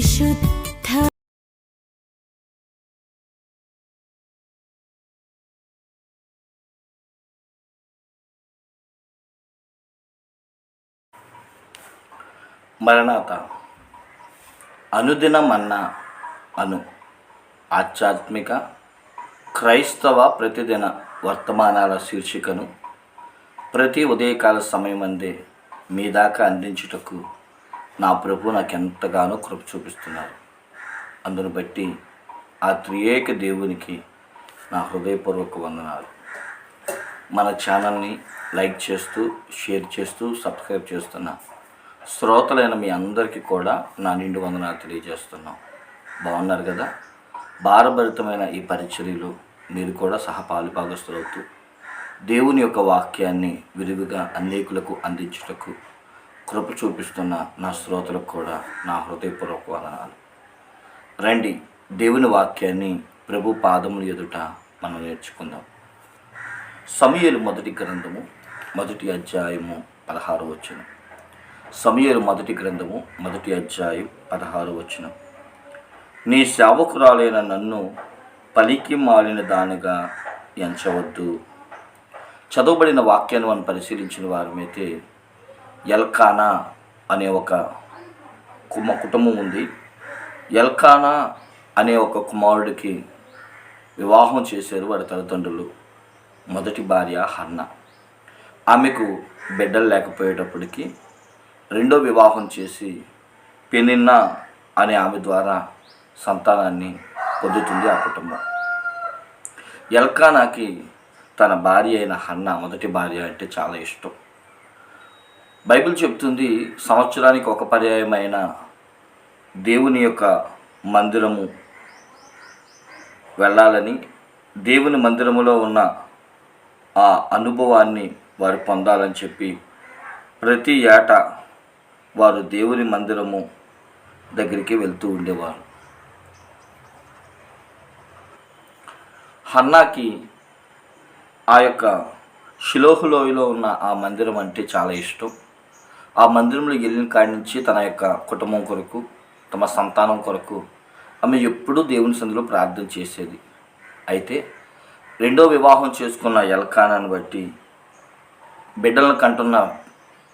വിശുദ്ധ మరణాత అనుదినమన్న అను ఆధ్యాత్మిక క్రైస్తవ ప్రతిదిన వర్తమానాల శీర్షికను ప్రతి ఉదయకాల సమయం అందే మీ దాకా అందించుటకు నా ప్రభు నాకు ఎంతగానో కృప చూపిస్తున్నారు. అందును బట్టి ఆ త్రియేక దేవునికి నా హృదయపూర్వక వందనాలు. మన ఛానల్ని లైక్ చేస్తూ షేర్ చేస్తూ సబ్స్క్రైబ్ చేస్తున్నా శ్రోతలైన మీ అందరికీ కూడా నా నిండు వందనాలు తెలియజేస్తున్నాం. బాగున్నారు కదా? భారభరితమైన ఈ పరిచర్యలు మీరు కూడా సహపాలు భాగస్తులవుతూ దేవుని యొక్క వాక్యాన్ని విరివిగా అనేకులకు అందించుటకు కృప చూపిస్తున్న నా శ్రోతలకు కూడా నా హృదయపూర్వక వందనాలు. రండి దేవుని వాక్యాన్ని ప్రభు పాదములు ఎదుట మనం నేర్చుకుందాం. సమయలు మొదటి గ్రంథము మొదటి అధ్యాయము పదహారు వచ్చిన సమయలు మొదటి గ్రంథము మొదటి అధ్యాయం పదహారు వచ్చిన నీ సేవకురాలైన నన్ను పలికి మాలిన దానిగా ఎంచవద్దు. చదవబడిన వాక్యాన్ని మనం పరిశీలించిన వారమైతే ఎల్కానా అనే ఒక కుమ కుటుంబం ఉంది. ఎల్కానా అనే ఒక కుమారుడికి వివాహం చేశారు వారి తల్లిదండ్రులు. మొదటి భార్య హన్న ఆమెకు బిడ్డలు లేకపోయేటప్పటికి రెండో వివాహం చేసి పెనిన్న అనే ఆమె ద్వారా సంతానాన్ని పొందుతుంది ఆ కుటుంబం. ఎల్కానాకి తన భార్య అయిన హన్న మొదటి భార్య అంటే చాలా ఇష్టం. బైబిల్ చెప్తుంది సంవత్సరానికి ఒక పర్యాయమైన దేవుని యొక్క మందిరము వెళ్ళాలని. దేవుని మందిరములో ఉన్న ఆ అనుభవాన్ని వారు పొందాలని చెప్పి ప్రతి ఏటా వారు దేవుని మందిరము దగ్గరికి వెళ్తూ ఉండేవారు. హన్నాకి ఆ యొక్క షిలోహులోయలో ఉన్న ఆ మందిరం అంటే చాలా ఇష్టం. ఆ మందిరంలో వెళ్ళిన కాడి నుంచి తన యొక్క కుటుంబం కొరకు తమ సంతానం కొరకు ఆమె ఎప్పుడూ దేవుని సందులో ప్రార్థన చేసేది. అయితే రెండో వివాహం చేసుకున్న ఎల్కానాన్ని బట్టి బిడ్డలను కంటున్న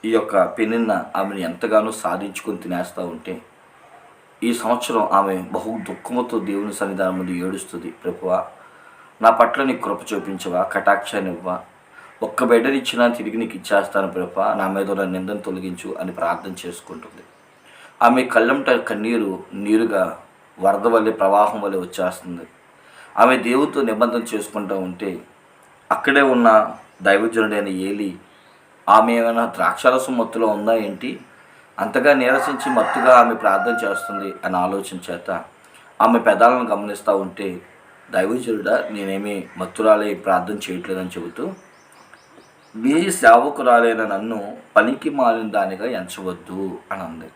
ఈ యొక్క పెనిన్న ఆమెను ఎంతగానో సాధించుకొని తినేస్తూ ఉంటే ఈ సంవత్సరం ఆమె బహు దుఃఖముతో దేవుని సన్నిధానం ముందు ఏడుస్తుంది. ప్రభువా నా పట్ల నీ కృప చూపించవా? కటాక్షాన్ని ఇవ్వా ఒక్క బిడ్డనిచ్చినా తిరిగి నీకు ఇచ్చేస్తాను ప్రభా. నా మీద ఉన్న నిందను తొలగించు అని ప్రార్థన చేసుకుంటుంది. ఆమె కళ్ళంట కన్నీరు నీరుగా వరద వల్లే ప్రవాహం వల్లే వచ్చేస్తుంది. ఆమె దేవుడితో నిబంధన చేసుకుంటూ ఉంటే అక్కడే ఉన్న దైవజనుడైన ఏలి ఆమె ఏమైనా ద్రాక్షారసం మత్తులో ఉందా ఏంటి? అంతగా నీరసించి మత్తుగా ఆమె ప్రార్థన చేస్తుంది అనే ఆలోచన చేత ఆమె పెదాలను గమనిస్తూ ఉంటే దైవజనుడా నేనేమి మత్తురాలే ప్రార్థన చేయట్లేదని చెబుతూ మీ సేవకురాలైన నన్ను పనికి మాలిన దానిగా ఎంచవద్దు అని అంది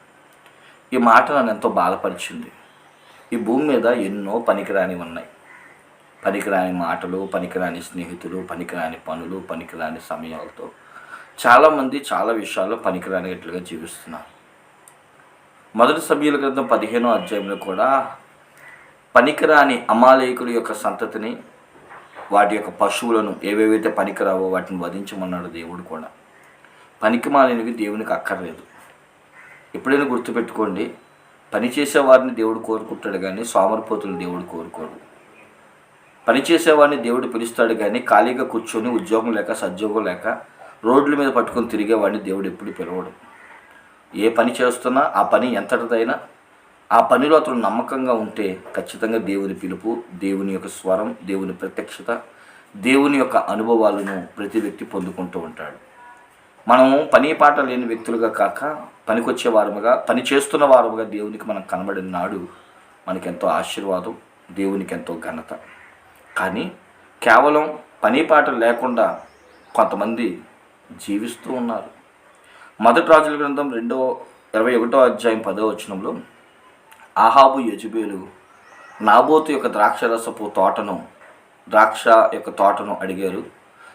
ఈ మాట నన్ను ఎంతో బాధపరిచింది. ఈ భూమి మీద ఎన్నో పనికిరాని ఉన్నాయి. పనికిరాని మాటలు పనికిరాని స్నేహితులు పనికిరాని పనులు పనికిరాని సమయాలతో చాలామంది చాలా విషయాల్లో పనికిరానిట్లుగా జీవిస్తున్నారు. మొదటి సభ్యుల క్రితం పదిహేనో అధ్యాయంలో కూడా పనికిరాని అమాలయకుల యొక్క సంతతిని వాటి యొక్క పశువులను ఏవేవైతే పనికిరావో వాటిని వధించమన్నాడు దేవుడు కూడా. పనికిమాలినవి దేవునికి అక్కర్లేదు. ఎప్పుడైనా గుర్తుపెట్టుకోండి పనిచేసే వారిని దేవుడు కోరుకుంటాడు కానీ సోమరిపోతులు దేవుడు కోరుకోడు. పనిచేసేవాడిని దేవుడు పిలుస్తాడు కానీ ఖాళీగా కూర్చొని ఉద్యోగం లేక సద్యోగం లేక రోడ్ల మీద పట్టుకొని తిరిగేవాడిని దేవుడు ఎప్పుడు పిలవడు. ఏ పని చేస్తున్నా ఆ పని ఎంతటిదైనా ఆ పనిలో అతను నమ్మకంగా ఉంటే ఖచ్చితంగా దేవుని పిలుపు దేవుని యొక్క స్వరం దేవుని ప్రత్యక్షత దేవుని యొక్క అనుభవాలను ప్రతి వ్యక్తి పొందుకుంటూ ఉంటాడు. మనము పని పాట లేని వ్యక్తులుగా కాక పనికొచ్చే వారముగా పని చేస్తున్న వారముగా దేవునికి మనం కనబడిన నాడు మనకెంతో ఆశీర్వాదం దేవునికి ఎంతో ఘనత. కానీ కేవలం పని పాట లేకుండా కొంతమంది జీవిస్తూ ఉన్నారు. మొదటి రాజుల గ్రంథం రెండో ఇరవై ఒకటో అధ్యాయం పదో వచనంలో ఆహాబు యజుబేలు నాబోతు యొక్క ద్రాక్షరసపు తోటను ద్రాక్ష యొక్క తోటను అడిగారు.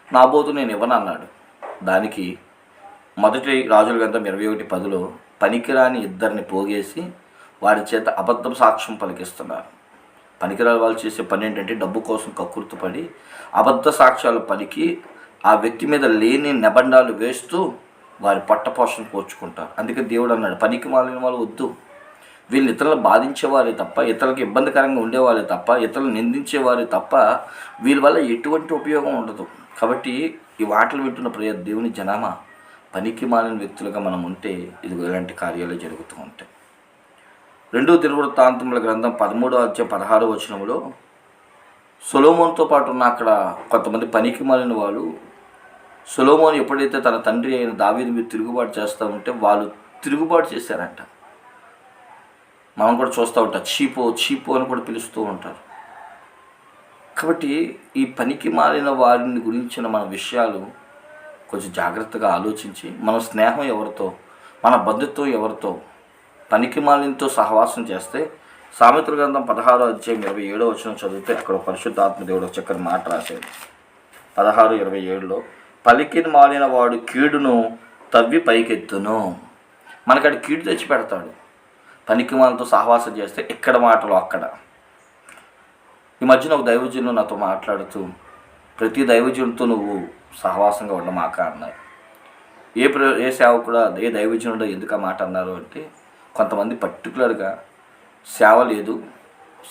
నాబోతు నేను ఇవ్వనన్నాడు. దానికి మొదటి రాజుల గ్రంథం ఇరవై ఒకటి పదిలో పనికిరాని ఇద్దరిని పోగేసి వారి చేత అబద్ధం సాక్ష్యం పలికిస్తున్నారు. పనికిరాని వాళ్ళు చేసే పని ఏంటంటే డబ్బు కోసం కక్కుర్తుపడి అబద్ధ సాక్ష్యాలు పలికి ఆ వ్యక్తి మీద లేని నిబంధనలు వేస్తూ వారి పట్టపోషణ పోర్చుకుంటారు అందుకే దేవుడు అన్నాడు పనికి మాలిన వాళ్ళు వద్దు. వీళ్ళు ఇతరులు బాధించేవారే తప్ప ఇతరులకు ఇబ్బందికరంగా ఉండేవారే తప్ప ఇతరులు నిందించేవారే తప్ప వీళ్ళ వల్ల ఎటువంటి ఉపయోగం ఉండదు. కాబట్టి ఈ వాటలు వింటున్న ప్రియ దేవుని జనామా పనికి మాలిన వ్యక్తులుగా మనం ఉంటే ఇది ఇలాంటి కార్యాలు జరుగుతూ ఉంటాయి. రెండో దినవృత్తాంతముల గ్రంథం పదమూడో అధ్యాయం పదహారో వచనంలో సొలోమోన్తో పాటు ఉన్న అక్కడ కొంతమంది పనికి మాలిన వాళ్ళు సొలోమోన్ ఎప్పుడైతే తన తండ్రి అయిన దావీదు మీద తిరుగుబాటు చేస్తూ ఉంటే వాళ్ళు తిరుగుబాటు చేశారంట. మనం కూడా చూస్తూ ఉంటాం. చీపో చీపో అని కూడా పిలుస్తూ ఉంటారు. కాబట్టి ఈ పనికి మారిన వారిని గురించిన మన విషయాలు కొంచెం జాగ్రత్తగా ఆలోచించి మన స్నేహం ఎవరితో మన బంధుత్వం ఎవరితో పనికి మాలినతో సహవాసం చేస్తే సామెతల గ్రంథం పదహారో అధ్యాయం ఇరవై ఏడో వచ్చిన చదివితే అక్కడ పరిశుద్ధ దేవుడు చక్కని మాట రాశాడు. పదహారు ఇరవై ఏడులో పలికిని మాలిన వాడు కీడును తవ్వి పైకెత్తును. మనకి కీడు తెచ్చి పెడతాడు పనికి వాళ్ళతో సహవాసం చేస్తే ఎక్కడ మాటలు అక్కడ? ఈ మధ్యన ఒక దైవజనులు నాతో మాట్లాడుతూ ప్రతి దైవజనుడితో నువ్వు సహవాసంగా ఉండమాక అన్నారు ఏ ప్ర ఏ సేవకుడు ఏ దైవజనుడు ఎందుకు ఆ మాట అన్నారు? అంటే కొంతమంది పర్టికులర్గా సేవ లేదు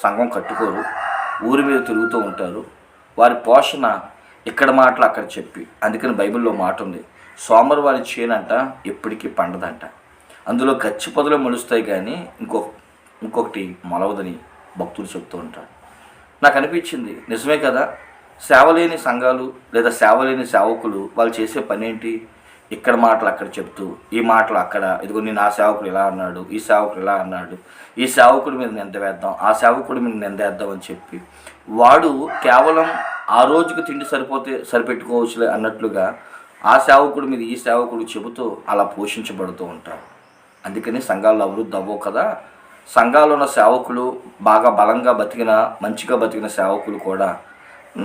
సంఘం కట్టుకోరు ఊరి మీద తిరుగుతూ ఉంటారు వారి పోషణ ఇక్కడ మాటలు అక్కడ చెప్పి అందుకని బైబిల్లో మాట ఉంది సోమరు వారి చేయనంట ఎప్పటికీ పండదంట. అందులో గచ్చి పొదలు మొలుస్తాయి కానీ ఇంకో ఇంకొకటి మొలవదని భక్తులు చెప్తూ ఉంటారు నాకు అనిపించింది నిజమే కదా? సేవలేని సంఘాలు లేదా సేవలేని సేవకులు వాళ్ళు చేసే పని ఏంటి ఇక్కడ మాటలు అక్కడ చెప్తూ ఈ మాటలు అక్కడ ఇదిగో నేను ఆ సేవకుడు ఇలా అన్నాడు ఈ సేవకుడు ఇలా అన్నాడు ఈ సేవకుడి మీద నింద వేద్దాం ఆ సేవకుడి మీద నింద వేద్దాం అని చెప్పి వాడు కేవలం ఆ రోజుకి తిండి సరిపోతే సరిపెట్టుకోవచ్చులే అన్నట్లుగా ఆ సేవకుడి మీద ఈ సేవకుడు చెబుతూ అలా పోషించబడుతూ ఉంటారు అందుకని సంఘాల్లో అభివృద్ధి అవ్వవు కదా. సంఘాల్లో ఉన్న సేవకులు బాగా బలంగా బతికిన మంచిగా బతికిన సేవకులు కూడా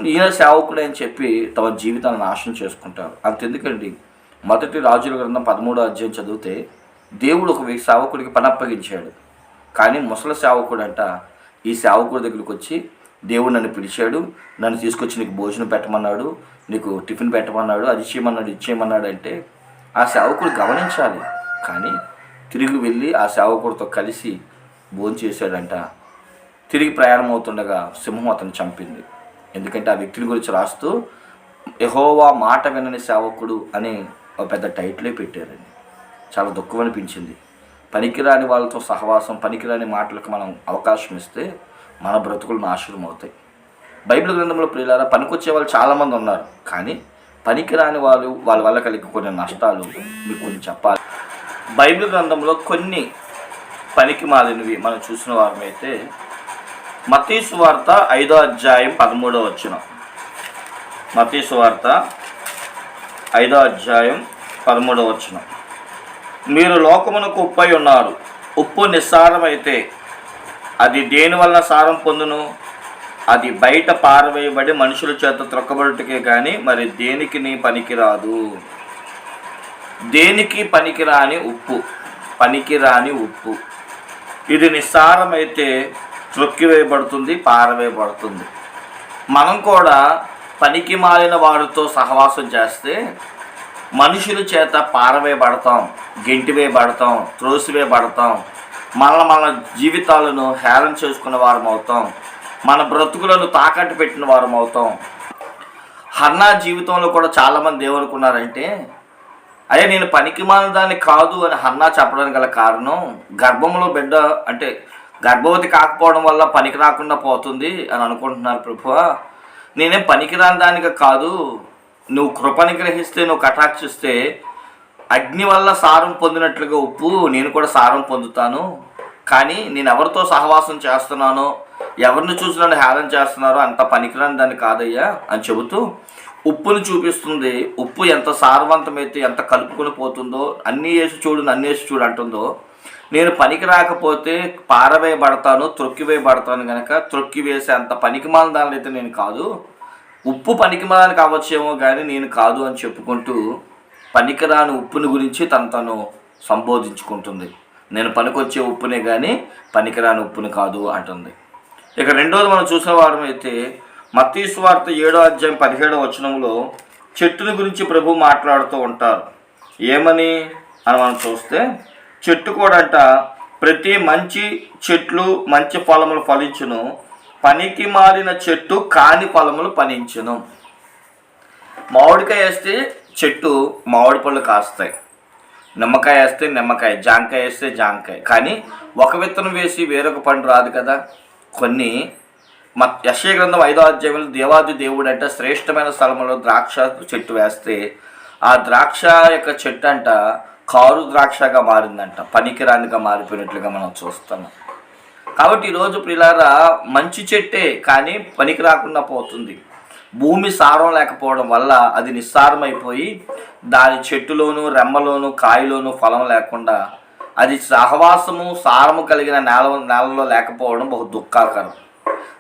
ఈయన సేవకుడే అని చెప్పి తమ జీవితాన్ని నాశనం చేసుకుంటారు. అంతెందుకండి. మొదటి రాజుల గ్రంథం పదమూడో అధ్యాయం చదివితే దేవుడు ఒక సేవకుడికి పని అప్పగించాడు. కానీ ముసలి సేవకుడు అంట ఈ సేవకుడి దగ్గరికి వచ్చి దేవుడు నన్ను పిలిచాడు నన్ను తీసుకొచ్చి నీకు భోజనం పెట్టమన్నాడు నీకు టిఫిన్ పెట్టమన్నాడు అది ఇచ్చేయమన్నాడు ఇచ్చేయమన్నాడు అంటే ఆ సేవకుడు గమనించాలి. కానీ తిరిగి వెళ్ళి ఆ సేవకుడితో కలిసి భోంచేశాడంట తిరిగి ప్రయాణం అవుతుండగా సింహం అతను చంపింది. ఎందుకంటే ఆ వ్యక్తిని గురించి రాస్తూ యహోవా మాట వినని సేవకుడు అని ఒక పెద్ద టైటిలే పెట్టారండి. చాలా దుఃఖం అనిపించింది. పనికిరాని వాళ్ళతో సహవాసం పనికిరాని మాటలకు మనం అవకాశం ఇస్తే మన బ్రతుకులు నాశనం అవుతాయి. బైబిల్ గ్రంథంలో ప్రియులారా పనికొచ్చే వాళ్ళు చాలామంది ఉన్నారు. కానీ పనికిరాని వాళ్ళు వాళ్ళ వల్ల కలిగే కొన్ని నష్టాలు మీకు కొన్ని చెప్పాలి. బైబిల్ గ్రంథంలో కొన్ని పనికి మాలినవి మనం చూసిన వారమైతే మతీసు వార్త ఐదో అధ్యాయం పదమూడో వచ్చిన మతీసు వార్త ఐదో అధ్యాయం పదమూడవ వచ్చిన మీరు లోకమునకు ఉప్పై ఉన్నారు ఉప్పు నిస్సారమైతే అది దేనివల్ల సారం పొందును? అది బయట పారవేయబడి మనుషుల చేత త్రొక్కబడుటకే కానీ మరి దేనికి నీ పనికిరాదు? దేనికి పనికిరాని ఉప్పు? పనికిరాని ఉప్పు. ఇది నిస్సారమైతే త్రొక్కివేయబడుతుంది పారవేయబడుతుంది. మనం కూడా పనికి మాలిన వారితో సహవాసం చేస్తే మనుషుల చేత పారవేయబడతాం గెంటివేయబడతాం త్రోసివేయబడతాం. మన మన జీవితాలను హేళన చేసుకున్న వారం అవుతాం మన బ్రతుకులను తాకట్టు పెట్టిన వారం అవుతాం హన్నా జీవితంలో కూడా చాలామంది ఏమనుకున్నారంటే అయ్యా నేను పనికి దాన్ని కాదు అని హన్నా చెప్పడానికి గల కారణం గర్భంలో బిడ్డ అంటే గర్భవతి కాకపోవడం వల్ల పనికి రాకుండా పోతుంది అని అనుకుంటున్నారు ప్రభువ. నేనేం పనికిరాని దానికి కాదు నువ్వు కృపని గ్రహిస్తే నువ్వు కటాక్షిస్తే అగ్ని వల్ల సారం పొందినట్లుగా ఉప్పు నేను కూడా సారం పొందుతాను. కానీ నేను ఎవరితో సహవాసం చేస్తున్నానో ఎవరిని చూసి నన్ను హేళన చేస్తున్నారో అంత పనికిరాని దాన్ని కాదయ్యా అని చెబుతూ ఉప్పును చూపిస్తుంది. ఉప్పు ఎంత సారవంతమైతే ఎంత కలుపుకొని పోతుందో అన్నీ వేసి చూడు నన్ను వేసి చూడు అంటుందో నేను పనికి రాకపోతే పారవేయబడతాను త్రొక్కివేయబడతాను కనుక త్రొక్కి వేసే అంత పనికిమాల దానిలో అయితే నేను కాదు. ఉప్పు పనికిమాలని కావచ్చేమో కానీ నేను కాదు అని చెప్పుకుంటూ పనికిరాని ఉప్పుని గురించి తను తను సంబోధించుకుంటుంది. నేను పనికొచ్చే ఉప్పునే కానీ పనికిరాని ఉప్పుని కాదు అంటుంది. ఇక రెండోది మనం చూసిన వారం అయితే మత్తీసు ఏడో అధ్యాయం పదిహేడో వచనంలో చెట్టుని గురించి ప్రభు మాట్లాడుతూ ఉంటారు. ఏమని? అని మనం చూస్తే చెట్టు కూడా అంట ప్రతి మంచి చెట్లు మంచి ఫలములు ఫలించును. పనికి మారిన చెట్టు కాని ఫలములు ఫలించును. మామిడికాయ వేస్తే చెట్టు మామిడి పళ్ళు కాస్తాయి. నిమ్మకాయ వేస్తే నిమ్మకాయ జాంకాయ వేస్తే జాంకాయ. కానీ ఒక విత్తనం వేసి వేరొక పండు రాదు కదా. కొన్ని మత్ యశయ గ్రంథం ఐదో అధ్యాయంలో దేవాది దేవుడు అంటే శ్రేష్టమైన స్థలంలో ద్రాక్ష చెట్టు వేస్తే ఆ ద్రాక్ష యొక్క చెట్టు అంట కారు ద్రాక్షగా మారిందంట పనికిరానిగా మారిపోయినట్లుగా మనం చూస్తున్నాం కాబట్టి ఈరోజు ప్రిలారా మంచి చెట్టే కానీ పనికి రాకుండా పోతుంది. భూమి సారం లేకపోవడం వల్ల అది నిస్సారమైపోయి దాని చెట్టులోను రెమ్మలోను కాయలోను ఫలం లేకుండా అది సహవాసము సారము కలిగిన నేల నేలలో లేకపోవడం బహు దుఃఖాకరం.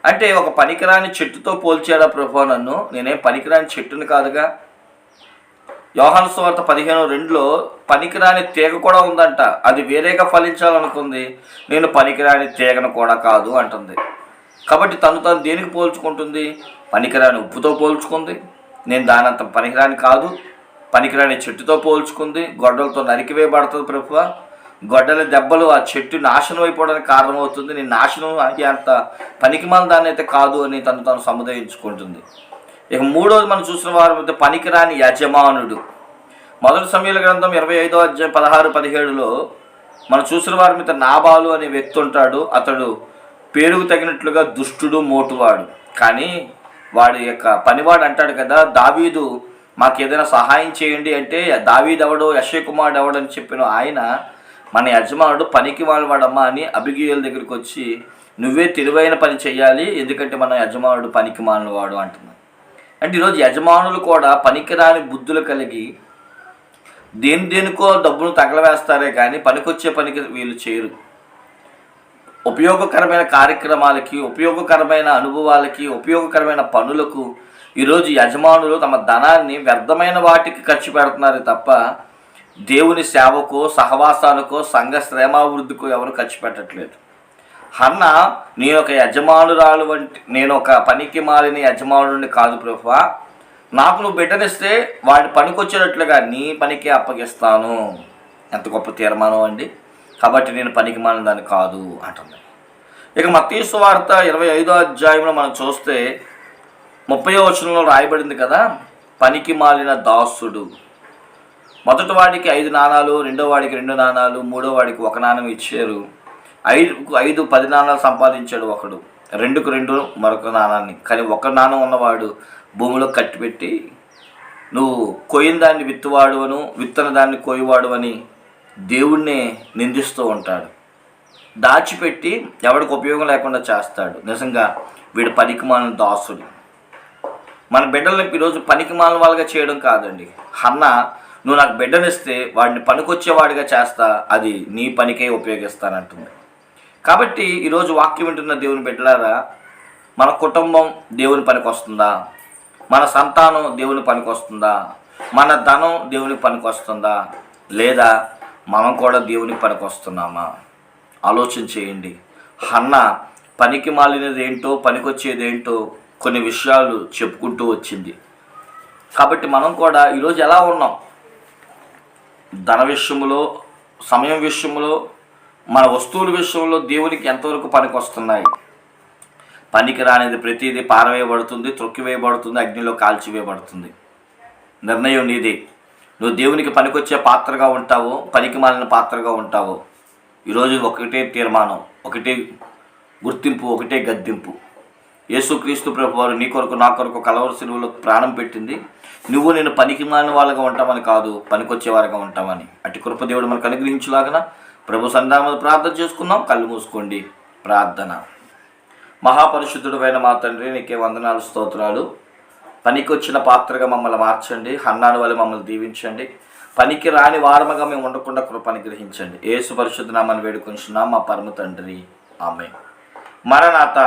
అంటే ఒక పనికిరాని చెట్టుతో పోల్చాడా ప్రభు నన్ను? నేనేం పనికిరాని చెట్టుని కాదుగా? యోహాను సువార్త పదిహేను రెండులో పనికిరాని తీగ కూడా ఉందంట. అది వేరేగా ఫలించాలనుకుంది. నేను పనికిరాని తీగను కూడా కాదు అంటుంది. కాబట్టి తను తను దేనికి పోల్చుకుంటుంది? పనికిరాని ఉప్పుతో పోల్చుకుంది. నేను దానంత పనికిరాని కాదు. పనికిరాని చెట్టుతో పోల్చుకుంది. గొడ్డలతో నరికివేయబడుతుంది ప్రభువ గొడ్డల దెబ్బలు ఆ చెట్టు నాశనం అయిపోవడానికి కారణమవుతుంది. నేను నాశనం అయ్యే అంత పనికిమాల దాన్ని అయితే కాదు అని తను తను సముదాయించుకుంటుంది. ఇక మూడోది మనం చూసిన వారు అయితే పనికిరాని యజమానుడు. మొదటి సమయాల గ్రంథం ఇరవై ఐదో అధ్యాయం పదహారు పదిహేడులో మనం చూసిన వారి మీద నాబాలు అనే వ్యక్తి ఉంటాడు. అతడు పేరుకు తగినట్లుగా దుష్టుడు మోటువాడు. కానీ వాడి యొక్క పనివాడు అంటాడు కదా దావీదు మాకు ఏదైనా సహాయం చేయండి. అంటే దావీదు ఎవడో యశ్వ కుమారుడు ఎవడని చెప్పిన ఆయన మన యజమానుడు పనికి వాడమ్మా అని అభిగేయుల దగ్గరికి వచ్చి నువ్వే తెలివైన పని చేయాలి ఎందుకంటే మన యజమానుడు పనికి వాడు అంటున్నాడు. అంటే ఈరోజు యజమానులు కూడా పనికిరాని బుద్ధులు కలిగి దేని దేనికో డబ్బును తగలవేస్తారే కానీ పనికొచ్చే పనికి వీళ్ళు చేయరు ఉపయోగకరమైన కార్యక్రమాలకి ఉపయోగకరమైన అనుభవాలకి ఉపయోగకరమైన పనులకు ఈరోజు యజమానులు తమ ధనాన్ని వ్యర్థమైన వాటికి ఖర్చు పెడుతున్నారు తప్ప దేవుని సేవకు సహవాసాలకు సంఘ శ్రేమాభివృద్ధికు ఎవరు ఖర్చు పెట్టట్లేదు. హన్న నేను ఒక యజమానురాలు వంటి నేను ఒక పనికి మాలిన యజమానుడిని కాదు ప్రభు నాకు నువ్వు బిడ్డనిస్తే వాడి పనికొచ్చినట్లుగా నీ పనికి అప్పగిస్తాను. ఎంత గొప్ప తీర్మానం అండి. కాబట్టి నేను పనికి మాలిన దాన్ని కాదు అంటుంది. ఇక మతీసు వార్త ఇరవై ఐదో అధ్యాయంలో మనం చూస్తే ముప్పై వచనంలో రాయబడింది కదా పనికి మాలిన దాసుడు. మొదటి వాడికి ఐదు నాణాలు రెండో వాడికి రెండు నాణాలు మూడో వాడికి ఒక నాణం ఇచ్చారు. ఐదు ఐదు పది నాణాలు సంపాదించాడు ఒకడు. రెండుకు రెండు మరొక నాణాన్ని. కానీ ఒక నాణం ఉన్నవాడు భూమిలో కట్టిపెట్టి నువ్వు కొయిన దాన్ని విత్తువాడు అను విత్తన దాన్ని కోయివాడు అని దేవుణ్ణే నిందిస్తూ ఉంటాడు. దాచిపెట్టి ఎవడికి ఉపయోగం లేకుండా చేస్తాడు. నిజంగా వీడు పనికిమాలిన దాసుడు. మన బిడ్డలను ఈరోజు పనికిమాలిన వాళ్ళగా చేయడం కాదండి. అన్న నువ్వు నాకు బిడ్డనిస్తే వాడిని పనికొచ్చేవాడిగా చేస్తా అది నీ పనికే ఉపయోగిస్తానంటుంది. కాబట్టి ఈరోజు వాక్యం వింటున్న దేవుని బిడ్డలారా మన కుటుంబం దేవుని పనికి వస్తుందా మన సంతానం దేవుని పనికి వస్తుందా మన ధనం దేవుని పనికి వస్తుందా లేదా మనం కూడా దేవుని పనికి వస్తున్నామా ఆలోచన చేయండి. హన్న పనికి మాలినది ఏంటో పనికొచ్చేది ఏంటో కొన్ని విషయాలు చెప్పుకుంటూ వచ్చింది. కాబట్టి మనం కూడా ఈరోజు ఎలా ఉన్నాం? ధన విషయంలో సమయం విషయంలో మన వస్తువుల విషయంలో దేవునికి ఎంతవరకు పనికి వస్తున్నాయి పనికి రానిది ప్రతిదీ పారవేయబడుతుంది త్రొక్కివేయబడుతుంది అగ్నిలో కాల్చివేయబడుతుంది. నిర్ణయం నీదే. నువ్వు దేవునికి పనికొచ్చే పాత్రగా ఉంటావో పనికి మాలిన పాత్రగా ఉంటావో ఈరోజు ఒకటే తీర్మానం ఒకటే గుర్తింపు ఒకటే గద్దింపు. యేసుక్రీస్తు ప్రభు వారు నీ కొరకు నా కొరకు కలవర సిలువలో ప్రాణం పెట్టింది. నువ్వు నేను పనికి మాలిన వాళ్ళగా ఉంటామని కాదు పనికొచ్చేవారుగా ఉంటామని. అటు కృపదేవుడు మనకు అనుగ్రహించులాగన ప్రభు సంధానం ప్రార్థన చేసుకుందాం. కళ్ళు మూసుకోండి. ప్రార్థన. మహాపరిశుద్ధుడమైన మా తండ్రి నీకే వందనాలు స్తోత్రాలు. పనికి వచ్చిన పాత్రగా మమ్మల్ని మార్చండి. హన్నాను వల్ల మమ్మల్ని దీవించండి. పనికి రాని వారముగా మేము ఉండకుండా కృప గ్రహించండి ఏసు పరిశుద్ధ నామని వేడుకొంచున్నాం. మా పరమ తండ్రి. ఆమె మరణాత